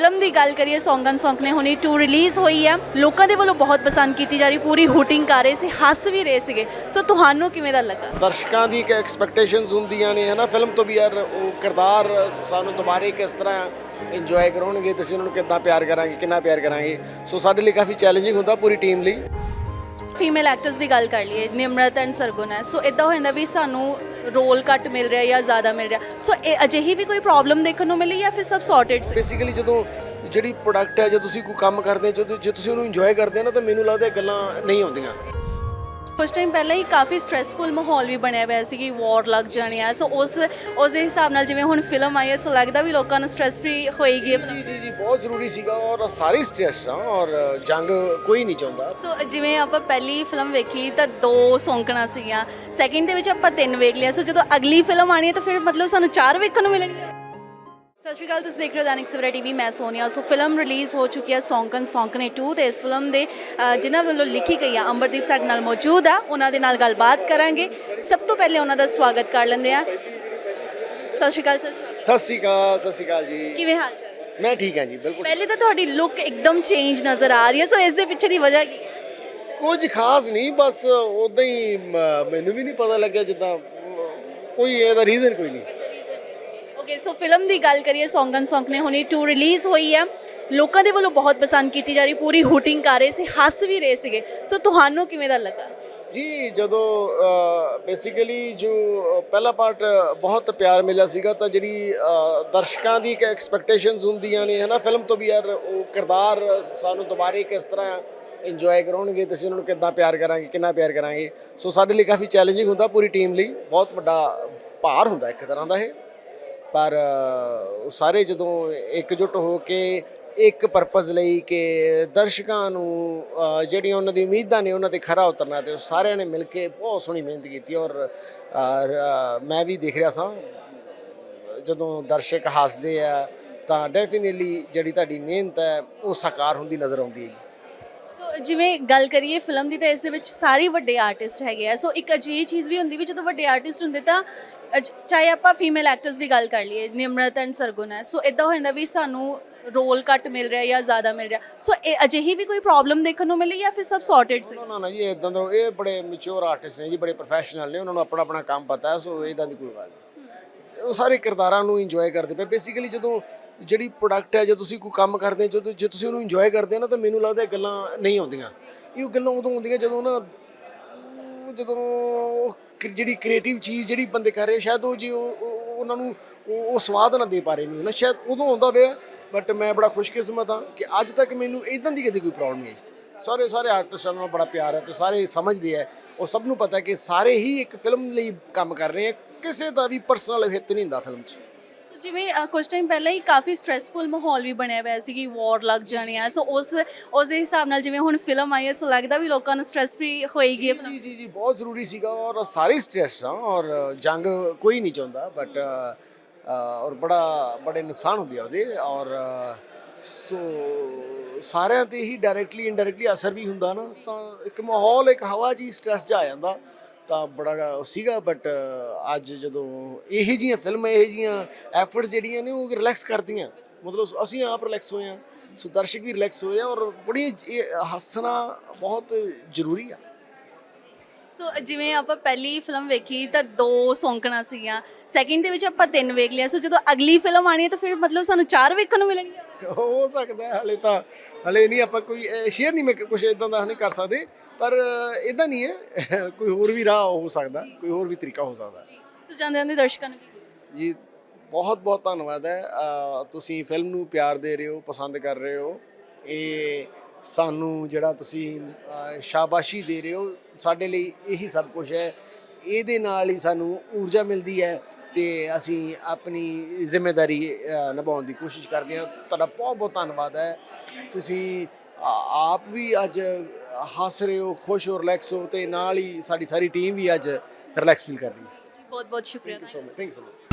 Film ਦੀ ਗੱਲ ਕਰੀਏ ਸੌਂਗਨ song ਨੇ ਹੁਣੀ 2 ਰਿਲੀਜ਼ ਹੋਈ ਆ। ਲੋਕਾਂ ਦੇ ਵੱਲੋਂ ਬਹੁਤ ਪਸੰਦ ਕੀਤੀ ਜਾ ਰਹੀ ਪੂਰੀ ਹੂਟਿੰਗ ਕਰ ਰਹੇ ਸੀ ਹੱਸ ਵੀ ਰਹੇ ਸੀਗੇ। ਸੋ ਤੁਹਾਨੂੰ ਕਿਵੇਂ ਦਾ ਲੱਗਾ? ਦਰਸ਼ਕਾਂ ਦੀ ਇੱਕ ਐਕਸਪੈਕਟੇਸ਼ਨਸ ਹੁੰਦੀਆਂ ਨੇ ਹਨਾ? ਫਿਲਮ ਤੋਂ ਵੀ ਯਾਰ ਉਹ ਕਿਰਦਾਰ ਸਾਨੂੰ ਦੁਬਾਰੇ ਕਿਸ ਤਰ੍ਹਾਂ ਇੰਜੋਏ ਕਰਾਉਣਗੇ ਤੇ ਅਸੀਂ ਉਹਨਾਂ ਨੂੰ ਕਿੱਦਾਂ ਪਿਆਰ ਕਰਾਂਗੇ ਕਿੰਨਾ ਪਿਆਰ ਕਰਾਂਗੇ। ਸੋ ਸਾਡੇ ਲਈ ਕਾਫੀ ਚੈਲੰਜਿੰਗ ਹੁੰਦਾ ਪੂਰੀ ਟੀਮ ਲਈ। ਫੀਮੇਲ ਐਕਟਰਸ ਦੀ ਗੱਲ ਕਰ ਲਈਏ ਨਿਮਰਤ ਐਂਡ ਸਰਗੁਣ ਹੈ ਸੋ ਇਦਾਂ ਹੋ ਜਾਂਦਾ ਵੀ ਸਾਨੂੰ ਰੋਲ ਘੱਟ ਮਿਲ ਰਿਹਾ ਜਾਂ ਜ਼ਿਆਦਾ ਮਿਲ ਰਿਹਾ? ਸੋ ਇਹ ਅਜਿਹੀ ਵੀ ਕੋਈ ਪ੍ਰੋਬਲਮ ਦੇਖਣ ਨੂੰ ਮਿਲੀ ਜਾਂ ਫਿਰ ਸਭ ਸੌਰਟਡ ਸੀ? ਬੇਸਿਕਲੀ ਜਦੋਂ ਜਿਹੜੀ ਪ੍ਰੋਡਕਟ ਹੈ, ਜੇ ਤੁਸੀਂ ਕੋਈ ਕੰਮ ਕਰਦੇ ਹੋ, ਜਦੋਂ ਜੇ ਤੁਸੀਂ ਉਹਨੂੰ ਇੰਜੋਏ ਕਰਦੇ ਹੋ ਨਾ, ਤਾਂ ਮੈਨੂੰ ਲੱਗਦਾ ਇਹ ਗੱਲਾਂ ਨਹੀਂ ਆਉਂਦੀਆਂ। ਕੁਝ ਟਾਈਮ ਪਹਿਲਾਂ ਹੀ ਕਾਫੀ ਸਟ੍ਰੈਸਫੁਲ ਮਾਹੌਲ ਵੀ ਬਣਿਆ ਹੋਇਆ ਸੀ ਕਿ ਵਾਰ ਲੱਗ ਜਾਣੀ ਆ। ਸੋ ਉਸ ਉਸ ਦੇ ਹਿਸਾਬ ਨਾਲ ਜਿਵੇਂ ਹੁਣ ਫਿਲਮ ਆਈ ਹੈ ਸੋ ਲੱਗਦਾ ਵੀ ਲੋਕਾਂ ਨੂੰ ਸਟ੍ਰੈਸ ਫ੍ਰੀ ਹੋਏਗੀ। ਜੀ ਜੀ ਜੀ ਬਹੁਤ ਜ਼ਰੂਰੀ ਸੀਗਾ ਔਰ ਸਾਰੇ ਸਟ੍ਰੈਸ ਆ ਔਰ ਜੰਗ ਕੋਈ ਨਹੀਂ ਚਾਹੁੰਦਾ। ਸੋ ਜਿਵੇਂ ਆਪਾਂ ਪਹਿਲੀ ਫਿਲਮ ਵੇਖੀ ਤਾਂ ਦੋ ਸੌਂਕਣਾ ਸੀਗੀਆਂ। ਸੈਕਿੰਡ ਦੇ ਵਿੱਚ ਆਪਾਂ ਤਿੰਨ ਵੇਖ ਲਿਆ। ਸੋ ਜਦੋਂ ਅਗਲੀ ਫਿਲਮ ਆਣੀ ਹੈ ਤਾਂ ਫਿਰ ਮਤਲਬ ਸਾਨੂੰ ਚਾਰ ਵੇਖਣ ਨੂੰ ਮਿਲਣਗੇ ਸਤਿ ਸ਼੍ਰੀ ਅਕਾਲ ਤੁਸੀਂ ਦੇਖ ਰਹੇ ਹੋ ਦਾਨਿਕ ਸਵੇਰਾ ਟੀਵੀ ਮੈਂ ਸੋਨੀਆ। ਸੋ ਫਿਲਮ ਰਿਲੀਜ਼ ਹੋ ਚੁੱਕੀ ਹੈ ਸੌਂਕਨ ਸੌਂਕਨੇ 2 ਤੇ ਇਸ ਫਿਲਮ ਦੇ ਅ, ਜਿਨ੍ਹਾਂ ਵੱਲੋਂ ਲਿਖੀ ਗਈ ਆ ਅੰਬਰਦੀਪ ਸਾਡੇ ਨਾਲ ਮੌਜੂਦ ਆ ਉਹਨਾਂ ਦੇ ਨਾਲ ਗੱਲਬਾਤ ਕਰਾਂਗੇ। ਸਭ ਤੋਂ ਪਹਿਲੇ ਉਹਨਾਂ ਦਾ ਸਵਾਗਤ ਕਰ ਲੈਂਦੇ ਆ ਸਤਿ ਸ਼੍ਰੀ ਅਕਾਲ ਸਰ ਸਤਿ ਸ਼੍ਰੀ ਅਕਾਲ ਸਤਿ ਸ਼੍ਰੀ ਅਕਾਲ ਜੀ। ਕਿਵੇਂ ਹਾਲ ਚਾਲ? ਮੈਂ ਠੀਕ ਹਾਂ ਜੀ ਬਿਲਕੁਲ ਪਹਿਲੇ ਤਾਂ ਤੁਹਾਡੀ ਲੁੱਕ ਇੱਕਦਮ ਚੇਂਜ ਨਜ਼ਰ ਆ ਰਹੀ ਹੈ ਸੋ ਇਸ ਦੇ ਪਿੱਛੇ ਦੀ ਵਜ੍ਹਾ ਕੀ ਹੈ? ਕੁਝ ਖਾਸ ਨਹੀਂ ਬਸ ਉਦਾਂ ਹੀ ਮ- ਮੈਨੂੰ ਵੀ ਨਹੀਂ ਪਤਾ ਲੱਗਿਆ ਜਿੱਦਾਂ ਅਮ, ਕੋਈ ਇਹਦਾ ਰੀਜ਼ਨ ਕੋਈ ਨਹੀਂ। ਓਕੇ ਸੋ ਫਿਲਮ ਦੀ ਗੱਲ ਕਰੀਏ ਸੌਂਗਨ ਸੌਂਗ ਨੇ ਹੁਣੀ ਟੂ ਰਿਲੀਜ਼ ਹੋਈ ਆ। ਲੋਕਾਂ ਦੇ ਵੱਲੋਂ ਬਹੁਤ ਪਸੰਦ ਕੀਤੀ ਜਾ ਰਹੀ, ਪੂਰੀ ਹੂਟਿੰਗ ਕਰ ਰਹੇ ਸੀ, ਹੱਸ ਵੀ ਰਹੇ ਸੀਗੇ। ਸੋ ਤੁਹਾਨੂੰ ਕਿਵੇਂ ਦਾ ਲੱਗਾ? ਜੀ, ਜਦੋਂ ਬੇਸਿਕਲੀ ਜੋ ਪਹਿਲਾ ਪਾਰਟ ਬਹੁਤ ਪਿਆਰ ਮਿਲਿਆ ਸੀਗਾ, ਤਾਂ ਜਿਹੜੀ ਦਰਸ਼ਕਾਂ ਦੀ ਇੱਕ ਐਕਸਪੈਕਟੇਸ਼ਨਸ ਹੁੰਦੀਆਂ ਨੇ, ਹਨਾ ਫਿਲਮ ਤੋਂ ਵੀ ਯਾਰ, ਉਹ ਕਿਰਦਾਰ ਸਾਨੂੰ ਦੁਬਾਰੇ ਕਿਸ ਤਰ੍ਹਾਂ ਇੰਜੋਏ ਕਰਾਉਣਗੇ, ਤੇ ਅਸੀਂ ਉਹਨਾਂ ਨੂੰ ਕਿੱਦਾਂ ਪਿਆਰ ਕਰਾਂਗੇ, ਕਿੰਨਾ ਪਿਆਰ ਕਰਾਂਗੇ। ਸੋ ਸਾਡੇ ਲਈ ਕਾਫੀ ਚੈਲੰਜਿੰਗ ਹੁੰਦਾ ਪੂਰੀ ਟੀਮ ਲਈ, ਬਹੁਤ ਵੱਡਾ ਭਾਰ ਹੁੰਦਾ ਇੱਕ ਤਰ੍ਹਾਂ ਦਾ ਇਹ। ਪਰ ਉਹ ਸਾਰੇ ਜਦੋਂ ਇਕਜੁੱਟ ਹੋ ਕੇ ਇੱਕ ਪਰਪਸ ਲਈ ਕਿ ਦਰਸ਼ਕਾਂ ਨੂੰ ਜਿਹੜੀਆਂ ਉਹਨਾਂ ਦੀ ਉਮੀਦਾਂ ਨੇ ਉਹਨਾਂ ਤੇ ਖਰਾ ਉਤਰਨਾ ਤੇ ਉਹ ਸਾਰਿਆਂ ਨੇ ਮਿਲ ਕੇ ਬਹੁਤ ਸੋਹਣੀ ਮਿਹਨਤ ਕੀਤੀ ਔਰ ਮੈਂ ਵੀ ਦੇਖ ਰਿਹਾ ਸਾਂ। ਜਦੋਂ ਦਰਸ਼ਕ ਹੱਸਦੇ ਆ ਤਾਂ ਡੈਫੀਨਿਟਲੀ ਜਿਹੜੀ ਤੁਹਾਡੀ ਮਿਹਨਤ ਹੈ, ਉਹ ਸਾਕਾਰ ਹੁੰਦੀ ਨਜ਼ਰ ਆਉਂਦੀ ਹੈ ਜੀ। ਜਿਵੇਂ ਗੱਲ ਕਰੀਏ ਫਿਲਮ ਦੀ ਤਾਂ ਇਸ ਦੇ ਵਿੱਚ ਸਾਰੇ ਵੱਡੇ ਆਰਟਿਸਟ ਹੈਗੇ ਆ। ਸੋ ਇੱਕ ਅਜਿਹੀ ਚੀਜ਼ ਵੀ ਹੁੰਦੀ ਵੀ ਜਦੋਂ ਵੱਡੇ ਆਰਟਿਸਟ ਹੁੰਦੇ ਤਾਂ ਅਜ- ਚਾਹੇ ਆਪਾਂ ਫੀਮੇਲ ਐਕਟਰਸ ਦੀ ਗੱਲ ਕਰ ਲਈਏ, ਨਿਮਰਤ ਐਂਡ ਸਰਗੁਣ ਹੈ। ਸੋ ਇਦਾਂ ਹੋ ਜਾਂਦਾ ਵੀ ਸਾਨੂੰ ਰੋਲ ਘੱਟ ਮਿਲ ਰਿਹਾ ਜਾਂ ਜ਼ਿਆਦਾ ਮਿਲ ਰਿਹਾ। ਸੋ ਇਹ ਅਜਿਹੀ ਵੀ ਕੋਈ ਪ੍ਰੋਬਲਮ ਦੇਖਣ ਨੂੰ ਮਿਲੀ ਜਾਂ ਫਿਰ ਸਭ ਸੌਰਟਡ ਸੀ? ਨਾ ਨਾ ਨਾ ਜੀ ਇਦਾਂ ਦਾ ਇਹ ਬੜੇ ਮੈਚੁਰ ਆਰਟਿਸਟ ਨੇ ਜੀ, ਬੜੇ ਪ੍ਰੋਫੈਸ਼ਨਲ ਨੇ, ਉਹਨਾਂ ਨੂੰ ਆਪਣਾ ਆਪਣਾ ਕੰਮ ਪਤਾ ਹੈ। ਸੋ ਇਦਾਂ ਦੀ ਕੋਈ ਗੱਲ ਨਹੀਂ। ਉਹ ਸਾਰੇ ਕਿਰਦਾਰਾਂ ਨੂੰ ਇੰਜੋਏ ਕਰਦੇ ਪਏ। ਬੇਸਿਕਲੀ ਜਦੋਂ ਜਿਹੜੀ ਪ੍ਰੋਡਕਟ ਹੈ ਜੇ ਤੁਸੀਂ ਕੋਈ ਕੰਮ ਕਰਦੇ ਹੋ, ਜਦੋਂ ਜੇ ਤੁਸੀਂ ਉਹਨੂੰ ਇੰਜੋਏ ਕਰਦੇ ਹੋ ਨਾ ਤਾਂ ਮੈਨੂੰ ਲੱਗਦਾ ਇਹ ਗੱਲਾਂ ਨਹੀਂ ਆਉਂਦੀਆਂ। ਇਹ ਗੱਲਾਂ ਉਦੋਂ ਆਉਂਦੀਆਂ ਜਦੋਂ ਨਾ ਉਹ ਜਦੋਂ ਉਹ ਜਿਹੜੀ ਕ੍ਰੀਏਟਿਵ ਚੀਜ਼ ਜਿਹੜੀ ਬੰਦੇ ਕਰ ਰਹੇ ਸ਼ਾਇਦ ਉਹ ਜੀ ਉਹ ਉਹ- ਉਹਨਾਂ ਨੂੰ ਉਹ ਸਵਾਦ ਨਾ ਦੇ ਪਾ ਰਹੇ ਨੇ। ਨਾ ਸ਼ਾਇਦ ਉਦੋਂ ਆਉਂਦਾ ਵੇ ਬਟ ਮੈਂ ਬੜਾ ਖੁਸ਼ਕਿਸਮਤ ਹਾਂ ਕਿ ਅੱਜ ਤੱਕ ਮੈਨੂੰ ਇਦਾਂ ਦੀ ਕਦੇ ਕੋਈ ਪ੍ਰੋਬਲਮ ਨਹੀਂ ਆਈ। ਸਾਰੇ ਸਾਰੇ ਆਰਟਿਸਟਾਂ ਨਾਲ ਬੜਾ ਪਿਆਰ ਹੈ ਤੇ ਸਾਰੇ ਸਮਝਦੇ ਆ। ਉਹ ਸਭ ਨੂੰ ਪਤਾ ਕਿ ਸਾਰੇ ਹੀ ਇੱਕ ਫਿਲਮ ਲਈ ਕੰਮ ਕਰ ਰਹੇ ਆ। ਕਿਸੇ ਦਾ ਵੀ ਪਰਸਨਲ ਹਿੱਤ ਨਹੀਂ ਹੁੰਦਾ ਫਿਲਮ 'ਚ। ਜਿਵੇਂ ਅ, ਕੁਝ ਟਾਈਮ ਪਹਿਲਾਂ ਹੀ ਕਾਫੀ ਸਟ੍ਰੈਸਫੁਲ ਮਾਹੌਲ ਵੀ ਬਣਿਆ ਹੋਇਆ ਸੀ ਕਿ ਵਾਰ ਲੱਗ ਜਾਣੀ ਆ ਸੋ ਉਸ ਉਸ ਦੇ ਹਿਸਾਬ ਨਾਲ ਜਿਵੇਂ ਹੁਣ ਫਿਲਮ ਆਈ ਹੈ ਸੋ ਲੱਗਦਾ ਵੀ ਲੋਕਾਂ ਨੂੰ ਸਟ੍ਰੈਸ ਫ੍ਰੀ ਹੋਏਗੀ। ਜੀ ਜੀ ਜੀ ਬਹੁਤ ਜ਼ਰੂਰੀ ਸੀਗਾ ਔਰ ਸਾਰੇ ਸਟ੍ਰੈਸ ਆ ਔਰ ਜੰਗ ਕੋਈ ਨਹੀਂ ਚਾਹੁੰਦਾ ਬਟ ਔਰ ਬੜਾ ਬੜੇ ਨੁਕਸਾਨ ਹੁੰਦੇ ਆ ਉਹਦੇ ਔਰ ਸੋ ਸਾਰਿਆਂ ਤੇ ਹੀ ਡਾਇਰੈਕਟਲੀ ਇਨਡਾਇਰੈਕਟਲੀ ਅਸਰ ਵੀ ਹੁੰਦਾ ਨਾ ਤਾਂ ਇੱਕ ਮਾਹੌਲ ਇੱਕ ਹਵਾ ਜੀ ਸਟ੍ਰੈਸ ਜਾ ਆ ਜਾਂਦਾ ਤਾਂ ਬੜਾ ਉਹ ਸੀਗਾ ਬਟ ਅੱਜ ਜਦੋਂ ਇਹੋ ਜੀਆਂ ਫਿਲਮਾਂ, ਇਹੋ ਜੀਆਂ ਐਫਰਟਸ ਜਿਹੜੀਆਂ ਨੇ, ਉਹ ਰਿਲੈਕਸ ਕਰਦੀਆਂ। ਮਤਲਬ ਅਸੀਂ ਆਪ ਰਿਲੈਕਸ ਹੋਏ ਆ ਸੋ ਦਰਸ਼ਕ ਵੀ ਰਿਲੈਕਸ ਹੋ ਰਹੇ ਔਰ ਬੜੀ ਇਹ ਹੱਸਣਾ ਬਹੁਤ ਜ਼ਰੂਰੀ ਆ। ਸੋ ਜਿਵੇਂ ਆਪਾਂ ਪਹਿਲੀ ਫਿਲਮ ਵੇਖੀ ਤਾਂ ਦੋ ਸੌਂਕਣਾ ਸੀਗੀਆਂ। ਸੈਕਿੰਡ ਦੇ ਵਿੱਚ ਆਪਾਂ ਤਿੰਨ ਵੇਖ ਲਿਆ। ਸੋ ਜਦੋਂ ਅਗਲੀ ਫਿਲਮ ਆਣੀ ਹੈ ਤਾਂ ਫਿਰ ਮਤਲਬ ਸਾਨੂੰ ਚਾਰ ਵੇਖਣ ਨੂੰ ਮਿਲਣਗੇ ਹੋ ਸਕਦਾ ਹੈ ਹਲੇ ਤਾਂ ਹਲੇ ਨਹੀਂ ਆਪਾਂ ਕੋਈ ਸ਼ੇਅਰ ਨਹੀਂ ਮੈਂ ਕੁਝ ਇਦਾਂ ਦਾ ਨਹੀਂ ਕਰ ਸਕਦੇ। ਪਰ ਇਦਾਂ ਨਹੀਂ ਹੈ। ਕੋਈ ਹੋਰ ਵੀ ਰਾਹ ਹੋ ਸਕਦਾ। ਕੋਈ ਹੋਰ ਵੀ ਤਰੀਕਾ ਹੋ ਸਕਦਾ। ਸੋ ਜਾਂਦੇ ਜਾਂਦੇ ਦਰਸ਼ਕਾਂ ਨੂੰ ਕੀ ਜੀ ਬਹੁਤ ਬਹੁਤ ਧੰਨਵਾਦ ਹੈ। ਅਹ ਤੁਸੀਂ ਫਿਲਮ ਨੂੰ ਪਿਆਰ ਦੇ ਰਹੇ ਹੋ ਪਸੰਦ ਕਰ ਰਹੇ ਹੋ। ਇਹ ਸਾਨੂੰ ਜਿਹੜਾ ਤੁਸੀਂ ਸ਼ਾਬਾਸ਼ੀ ਦੇ ਰਹੇ ਹੋ ਸਾਡੇ ਲਈ ਇਹੀ ਸਭ ਕੁਝ ਹੈ। ਇਹਦੇ ਨਾਲ ਹੀ ਸਾਨੂੰ ਊਰਜਾ ਮਿਲਦੀ ਹੈ ਤੇ ਅਸੀਂ ਆਪਣੀ ਜ਼ਿੰਮੇਵਾਰੀ ਨਿਭਾਉਣ ਦੀ ਕੋਸ਼ਿਸ਼ ਕਰਦੇ ਹਾਂ। ਤੁਹਾਡਾ ਬਹੁਤ ਬਹੁਤ ਧੰਨਵਾਦ ਹੈ। ਤੁਸੀਂ ਆਪ ਵੀ ਅੱਜ ਹੱਸ ਰਹੇ ਹੋ ਖੁਸ਼ ਹੋ ਰਿਲੈਕਸ ਹੋ ਤੇ ਨਾਲ ਹੀ ਸਾਡੀ ਸਾਰੀ ਟੀਮ ਵੀ ਅੱਜ ਰਿਲੈਕਸ ਫੀਲ ਕਰ ਰਹੀ ਹੈ। ਬਹੁਤ ਬਹੁਤ ਸ਼ੁਕਰੀਆ ਥੈਂਕ ਯੂ ਸੋ ਮਚ